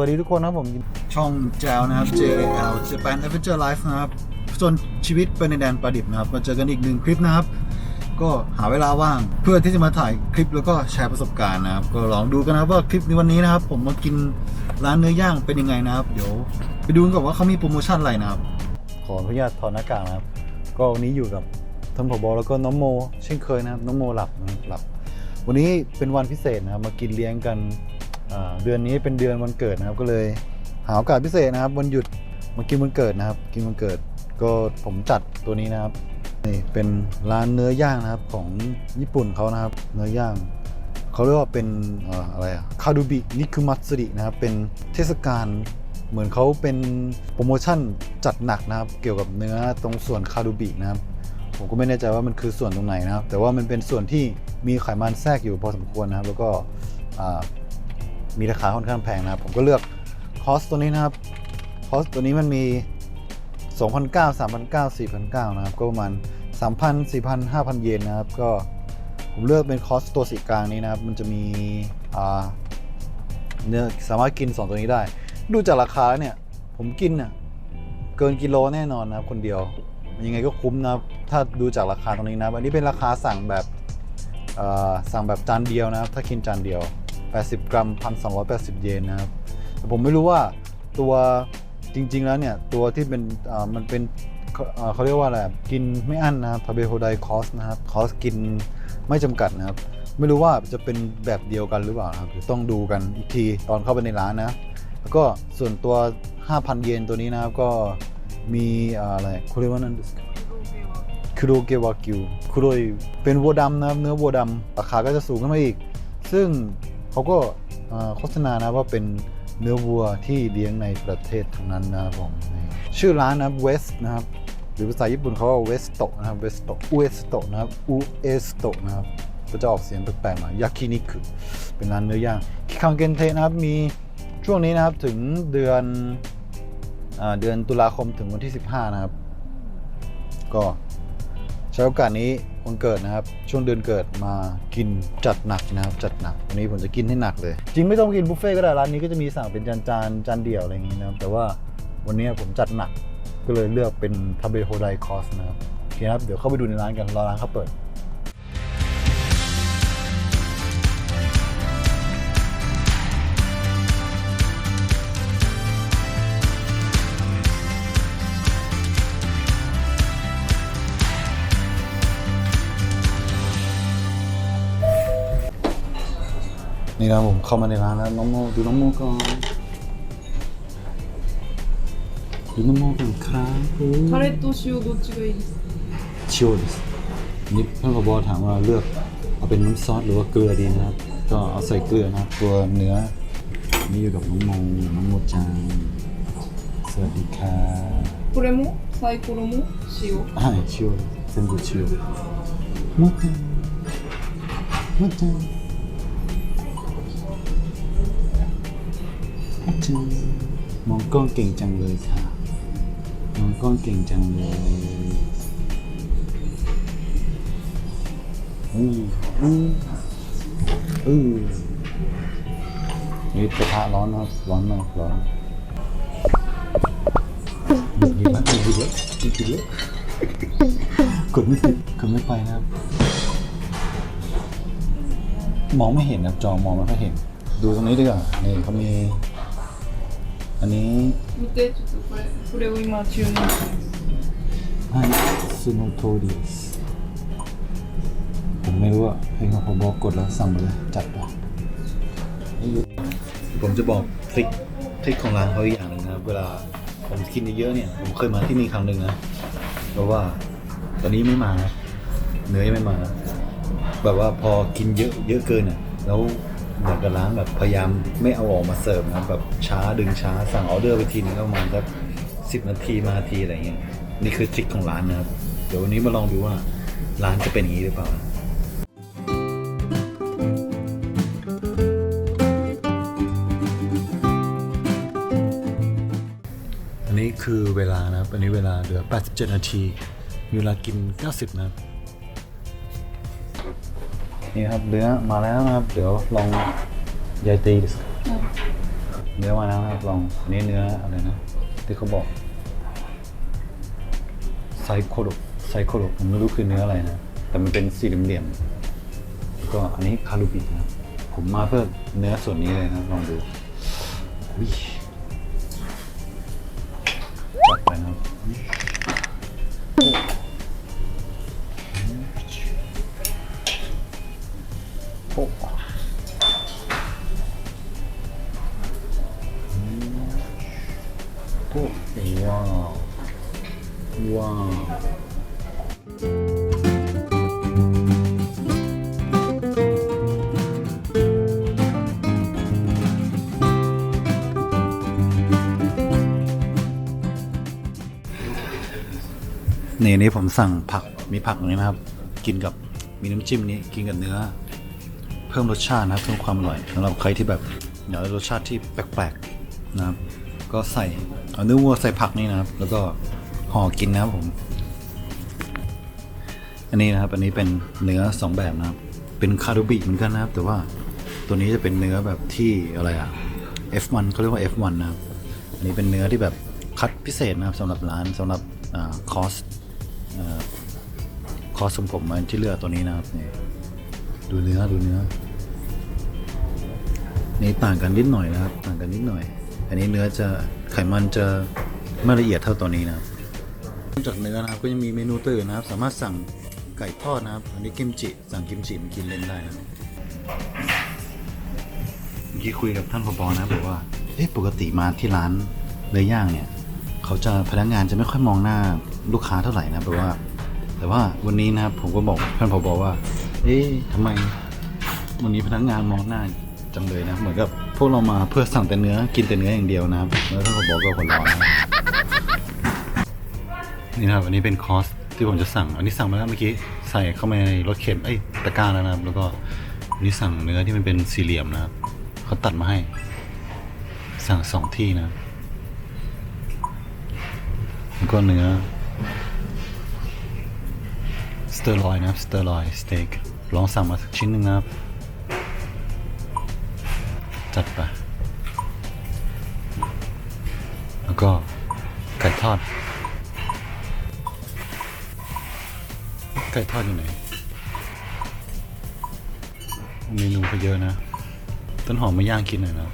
วัสดีทุกคนนะครับผม ช่องแจวนะครับ JL Japan Adventure Life นะครับจนชีวิตไปในแดนประดิบนะครับมาเจอกันอีกหนึ่งคลิปนะครับ ก็หาเวลาว่างเพื่อที่จะมาถ่ายคลิปแล้วก็แชร์ประสบการณ์นะครับ ก็ลองดูกันนะครับว่าคลิปในวันนี้นะครับ ผมมากินร้านเนื้อย่างเป็นยังไงนะครับ เดี๋ยวไปดูกันก่อนว่าเขามีโปรโมชั่นอะไรนะครับ ขออนุญาตถอดหน้ากากนะครับ ก็วันนี้อยู่กับท่านผบแล้วก็น้องโม เช่นเคยนะครับน้องโมหลับนะครับหลับ วันนี้เป็นวันพิเศษนะครับมากินเลี้ยงกันอ่า เดือนนี้เป็นเดือนวันเกิดนะครับ ก็เลยหาโอกาสพิเศษนะครับวันหยุดมากินวันเกิดนะครับ กินวันเกิดก็ผมจัดตัวนี้นะครับนี่เป็นร้านเนื้อย่างนะครับของญี่ปุ่นเขานะครับ เนื้อย่างเขาเรียกว่าเป็นออะไรอะคาดูบินิคุมัตสึรินะครับ เป็นเทศกาลเหมือนเขาเป็นโปรโมชั่นจัดหนักนะครับ เกี่ยวกับเนื้อตรงส่วนคาดูบินะครับ ผมก็ไม่แน่ใจว่ามันคือส่วนตรงไหนนะครับ แต่ว่ามันเป็นส่วนที่มีไขมันแทรกอยู่พอสมควรนะครับ แล้วก็ มีราคาค่อนข้างแพงนะครับ ผมก็เลือกคอสตัวนี้นะครับคอสตัวนี้มันมี2,900 3,900 4,900นะครับ ก็ประมาณ 3,000 4,000 5,000 เยนนะครับ ก็ผมเลือกเป็นคอสตัวสีกลางนี้นะครับ มันจะมีเนื้อสามารถกิน 2 ตัวนี้ได้ ดูจากราคาเนี่ย ผมกินเน่ะเกินกิโลแน่นอนนะครับ คนเดียว ยังไงก็คุ้มนะครับ ถ้าดูจากราคาตรงนี้นะครับอันนี้เป็นราคาสั่งแบบสั่งแบบจานเดียวนะครับ ถ้ากินจานเดียว 80 กรัม 1,280 เยนนะครับ แต่ผมไม่รู้ว่าตัวจริง ๆ แล้วเนี่ย ตัวที่เป็นเอ่อมันเป็นเขาเอ่อเขาเรียกว่าอะไรกินไม่อั้นนะครับทาเบโฮไดคอสนะครับคอสกินไม่จำกัดนะครับ ไม่รู้ว่าจะเป็นแบบเดียวกันหรือเปล่านะครับเดี๋ยวต้องดูกันอีกทีตอนเข้าไปในร้านนะ แล้วก็ส่วนตัว 5,000 เยนตัวนี้นะครับก็มีเอ่ออะไรเขาเรียกว่านั่นคุโรเกวากิวคุโรยเป็นวัวดำนะครับเนื้อวัวดำราคาก็จะสูงขึ้นมาอีก ซึ่ง เขาก็โฆษณานะว่าเป็นเนื้อวัวที่เลี้ยงในประเทศทั้งนั้นนะครับผมชื่อร้านนะเวสนะครับหรือภาษาญี่ปุ่นเขาว่าเวสโตนะครับเวสโตอุเอสโตนะครับอุเอสโตนะครับก็จะออกเสียงแปลกๆหน่อยยากินิคุเป็นร้านเนื้อย่างคิคังเกนเทนะครับมีช่วงนี้นะครับถึงเดือนอเดือนตุลาคมถึงวันที่ 15 นะครับ ก็ ช้โอกาสนี้วันเกิดนะครับ ช่วงเดือนเกิดมากินจัดหนักนะครับ จัดหนักวันนี้ผมจะกินให้หนักเลย จริงไม่ต้องกินบุฟเฟ่ก็ได้ร้านนี้ก็จะมีสั่งเป็นจานจานๆจานเดี่ยวอะไรอย่างนี้นะครับ แต่ว่าวันนี้ผมจัดหนักก็เลยเลือกเป็นทาเบโฮไดคอสนะครับโอเคครับเดี๋ยวเข้าไปดูในร้านกันรอร้านเขาเปิด นี่นะผมเข้ามาในร้านแล้วน้องโมดูน้องโมก่อนดูน้องโมก่อนครับโอ้ タレと塩どっちがいいですか ชิวดิสนี่เพื่อนผบถามว่าเลือกเอาเป็นน้ำซอสหรือว่าเกลือดีนะครับ ก็เอาใส่เกลือนะครับตัวเนื้อ นี่อยู่กับน้องโมน้องโมจังสวัสดีค่ะ これもサイコロも塩 อ่าชิวเซนบุชิวโมจังโมจัง จังมองกล้องเก่งจังเลยค่ะ มองกล้องเก่งจังเลยอืออืออือนี่กระทะร้อนครับ ร้อนมากร้อนหยิบแล้วหยิบแล้วหยิบแล้วกดไม่ติดกดไม่ไปนะครับ มองไม่เห็นนะจอมองไม่ค่อยเห็น ดูตรงนี้ดีกว่านี่เขามี อันนี้ 見てちょっとこれこれを今注文します ให้ซูโนโทดิสผมไม่รู้อะให้เขาผมบอกกดแล้วสั่งไปเลย จัดไปผมจะบอกทริคทริคของร้านเขาอีกอย่างหนึงนะครับ เวลาผมกินเยอะๆเนี่ย ผมเคยมาที่นี่ครั้งหนึ่งนะเพราะว่าตอนนี้ไม่มานะเนื้อยังไม่มา แบบว่าพอกินเยอะเยอะเกินอ่ะ แล้ว เหมือนกับร้านแบบพยายามไม่เอาออกมาเสิร์ฟนะแบบช้าดึงช้าสั่งออเดอร์ไปทีนึงก็ประมาณสักสิบนาทีมาทีอะไรเงี้ยนี่คือทริคของร้านนะครับ เดี๋ยววันนี้มาลองดูว่าร้านจะเป็นอย่างนี้หรือเปล่าอันนี้คือเวลานะครับอันนี้เวลาเหลือ 87 นาทีมีเวลากิน 90 นะครับ นี่ครับเนื้อมาแล้วนะครับ เดี๋ยวลองยายตีดูสิเนื้อมาแล้วนะครับลองอันนี้เนื้ออะไรนะที่เขาบอกไซโคโดไซโคโดผมไม่รู้คือเนื้ออะไรนะ แต่มันเป็นสี่เหลี่ยมๆก็อันนี้คารูบินะครับผมมาเพื่อเนื้อส่วนนี้เลยนะลองดูอุ้ย นี่นี่ผมสั่งผักมีผักอย่างนี้นะครับ กินกับมีน้ำจิ้มนี้กินกับเนื้อ เพิ่มรสชาตินะครับเพิ่มความอร่อยสำหรับใครที่แบบอยากได้รสชาติที่แปลกๆนะครับ ก็ใส่เอาเนื้อวัวใส่ผักนี่นะครับ แล้วก็ห่อกินนะครับผม อันนี้นะครับ อันนี้เป็นเนื้อสองแบบนะครับ เป็นคารุบิเหมือนกันนะครับ แต่ว่าตัวนี้จะเป็นเนื้อแบบที่อะไรอะ F1 เขาเรียกว่า F1 นะครับ อันนี้เป็นเนื้อที่แบบคัดพิเศษนะครับสำหรับร้านสำหรับคอส คอสมผมมันที่เลือกตัวนี้นะครับนี่ดูเนื้อดูเนื้อนี่ต่างกันนิดหน่อยนะครับ ต่างกันนิดหน่อย อันนี้เนื้อจะไขมันจะไม่ละเอียดเท่าตัวนี้นะครับนอกจากเนื้อนะครับก็ยังมีเมนูตื่นนะครับ สามารถสั่งไก่ทอดนะครับ อันนี้กิมจิสั่งกิมจิมากินเล่นได้นะครับเมื่อกี้คุยกับท่านผบนะบอกว่าเอ๊ะปกติมาที่ร้านเนื้อย่างเนี่ย เขาจะพนักงานจะไม่ค่อยมองหน้า ลูกค้าเท่าไหร่นะแปลว่า แต่ว่าวันนี้นะครับผมก็บอกท่านผบว่า เอ๊ะทำไม วันนี้พนักงานมองหน้าจังเลยนะ เหมือนกับพวกเรามาเพื่อสั่งแต่เนื้อกินแต่เนื้ออย่างเดียวนะครับแล้วท่านผบก็หัวเร้อนนะนี่นะครับอันนี้เป็นคอสที่ผมจะสั่ง อันนี้สั่งมาแล้วเมื่อกี้ใส่เข้ามาในรถเข็นเอ้ยตะกร้าแล้วนะครับ แล้วก็อันนี้สั่งเนื้อที่มันเป็นสี่เหลี่ยมนะครับเขาตัดมาให้ สั่งสองที่นะแล้วก็เนื้อ สเตอร์ลอยนะสเตอร์ลอยสเต็กลองสั่งมาสักชิ้นหนึ่งนะครับ จัดไป แล้วก็ไก่ทอด ไก่ทอดอยู่ไหนเมนูก็เยอะนะ ต้นหอมมาย่างกินหน่อยนะ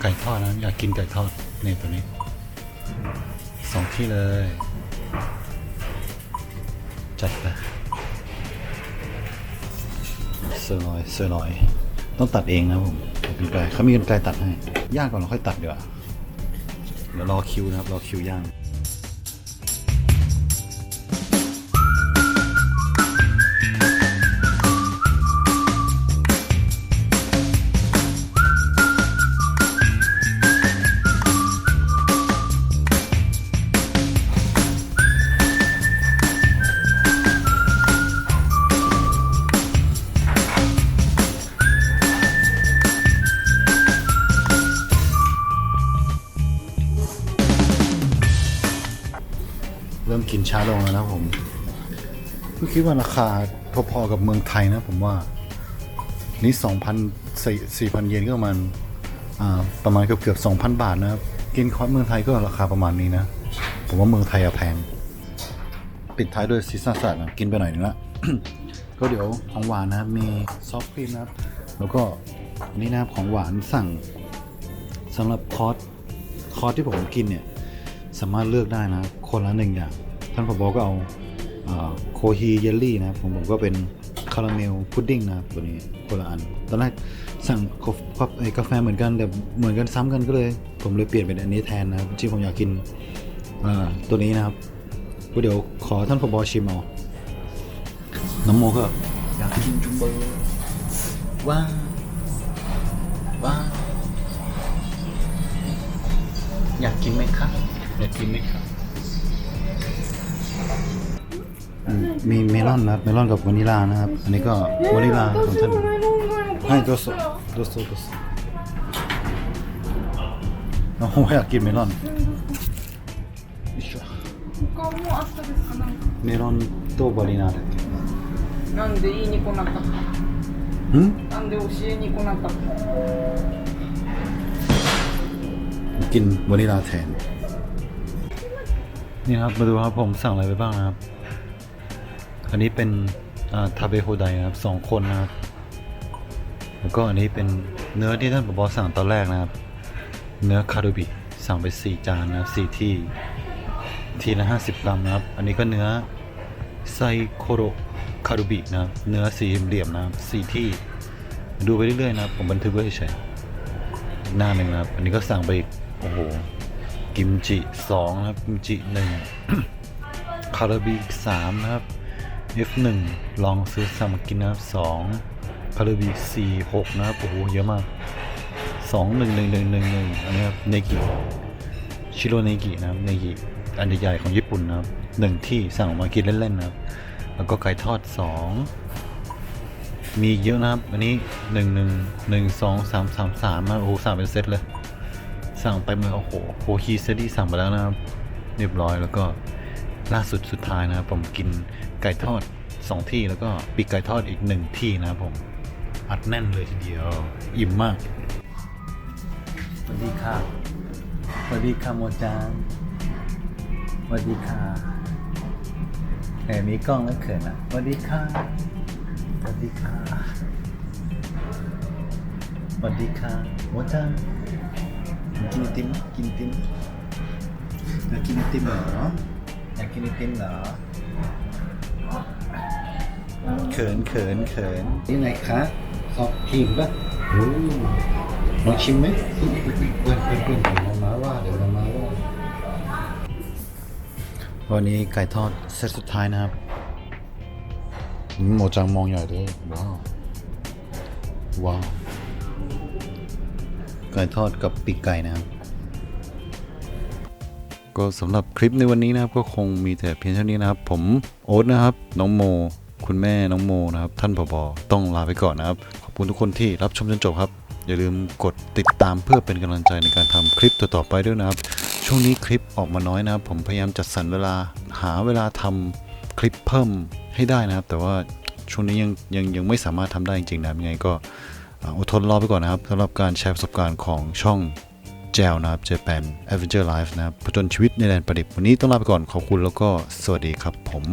ไก่ทอดนะ อยากกินไก่ทอดในตัวนี้สองที่เลย จัดไปเซอร์ลอยเซอร์ลอย ต้องตัดเองนะผมกันไกลเขามีกันไกลตัดให้ย่างก่อนเราค่อยตัดดีกว่าเดี๋ยวรอคิวนะครับรอคิวย่าง ช้าลงแล้วนะครับผมก็คิดว่าราคาพอๆกับเมืองไทยนะผมว่า นี่สองพันสี่พันเยนก็ประมาณประมาณเกือบเกือบสองพันบาทนะครับกินคอร์สเมืองไทยก็ราคาประมาณนี้นะ ผมว่าเมืองไทยอะแพง ปิดท้ายด้วยซีซ่าสัตว์นะกินไปหน่อยนึงละก็เดี๋ยวของหวานนะครับมีซอฟต์ครีมนะครับ แล้วก็นนี่นะครับของหวานสั่งสำหรับคอร์สคอร์สที่ผมกินเนี่ย สามารถเลือกได้นะ คนละหนึ่งอย่าง ท่านผบก็เอาโคฮีเยลลี่นะครับผมผมก็เป็นคาราเมลพุดดิ้งนะครับตัวนี้คนละอัน ตอนแรกสั่งกาแฟไอกาแฟเหมือนกันแต่เหมือนกันซ้ำกันก็เลย ผมเลยเปลี่ยนเป็นอันนี้แทนนะครับที่ผมอยากกินตัวนี้นะครับก็เดี๋ยวขอท่านผบชิมเอาน้ำโมก็อยากกินจุมเบอร์ว้าวว้าอยากกินไหมครับอยากกินไหมครับ อืมมีเมลอนนะครับ เมลอนกับวานิลานะครับ อันนี้ก็วานิลาของท่านให้โดโซโดโซโดโซน้องอยากกินเมลอนอิชวะ 他もあったですかなんか เมลอนとวานิลาだっけなんで言いに来なかったหืม なんで教えに来なかった กินวานิลาแทน นี่ครับ มาดูครับผมสั่งอะไรไปบ้างนะครับ อันนี้เป็นทาเบโฮไดนะครับสองคนนะครับ แล้วก็อันนี้เป็นเนื้อที่ท่านผบสั่งตอนแรกนะครับ เนื้อคารุบิสั่งไปสี่จานนะครับสี่ที่ ทีละห้าสิบกรัมนะครับ อันนี้ก็เนื้อไซโคโรคารุบินะครับ เนื้อสี่เหลี่ยมนะครับสี่ที่ ดูไปเรื่อยๆนะครับ ผมบันทึกไว้เฉยๆหน้าหนึ่งนะครับ อันนี้ก็สั่งไปอีก โอ้โห กิมจิสองนะครับ กิมจิหนึ่งคาราบีสามนะครับ F1 ลองซื้อสั่งมากินนะครับสองคาราบีสี่หกนะครับ โอ้โห เยอะมากสองหนึ่งหนึ่งหนึ่งหนึ่งหนึ่งอันนี้ครับเนกิชิโรเนกินะครับเนกิอันใหญ่ๆของญี่ปุ่นนะครับหนึ่งที่สั่งออกมากินเล่นๆนะครับ แล้วก็ไก่ทอดสองมีเยอะนะครับ อันนี้หนึ่งหนึ่งหนึ่งสองสามสามสามโอ้โหสั่งเป็นเซตเลย สั่งไปเมื่อโอ้โหโคฮีเซดี้สั่งไปแล้วนะครับ เรียบร้อยแล้วก็ ล่าสุดสุดท้ายนะครับผมกินไก่ทอดสองที่แล้วก็ปีกไก่ทอดอีกหนึ่งที่นะครับผมอัดแน่นเลยทีเดียว อิ่มมากสวัสดีค่ะสวัสดีค่ะโมจางสวัสดีค่ะแหมมีกล้องแล้วเขินอะสวัสดีค่ะสวัสดีค่ะสวัสดีค่ะโมจางกินไอติมกินไอติมอยากกินไอติมเหรอ อยากกินไอติมเหรอเขินเขินเขินนี่ไงคะซอฟครีมป่ะโอ้ลองชิมไหมเพื่อนเพื่อนเพื่อนเพื่อนเดี๋ยวมามาว่าเดี๋ยวมามาว่าวันนี้ไก่ทอดเซตสุดท้ายนะครับอืมโมจังมองใหญ่เลยว้าวว้าวไก่ทอดกับปีกไก่นะครับ ก็สำหรับคลิปในวันนี้นะครับก็คงมีแต่เพียงเท่านี้นะครับ ผมโอ๊ตนะครับ น้องโม คุณแม่น้องโมนะครับ ท่านผบต้องลาไปก่อนนะครับ ขอบคุณทุกคนที่รับชมจนจบครับ อย่าลืมกดติดตามเพื่อเป็นกำลังใจในการทำคลิปต่อๆไปด้วยนะครับ ช่วงนี้คลิปออกมาน้อยนะครับ ผมพยายามจัดสรรเวลาหาเวลาทำคลิปเพิ่มให้ได้นะครับ แต่ว่าช่วงนี้ยังยังยังไม่สามารถทำได้จริงๆนะยังไงก็อ่าอดทนรอไปก่อนนะครับสำหรับการแชร์ประสบการณ์ของช่อง แจวนะครับ Japan Adventure Life นะครับผจญชีวิตในแดนประดิษฐ์วันนี้ต้องลาไปก่อนขอบคุณแล้วก็สวัสดีครับผม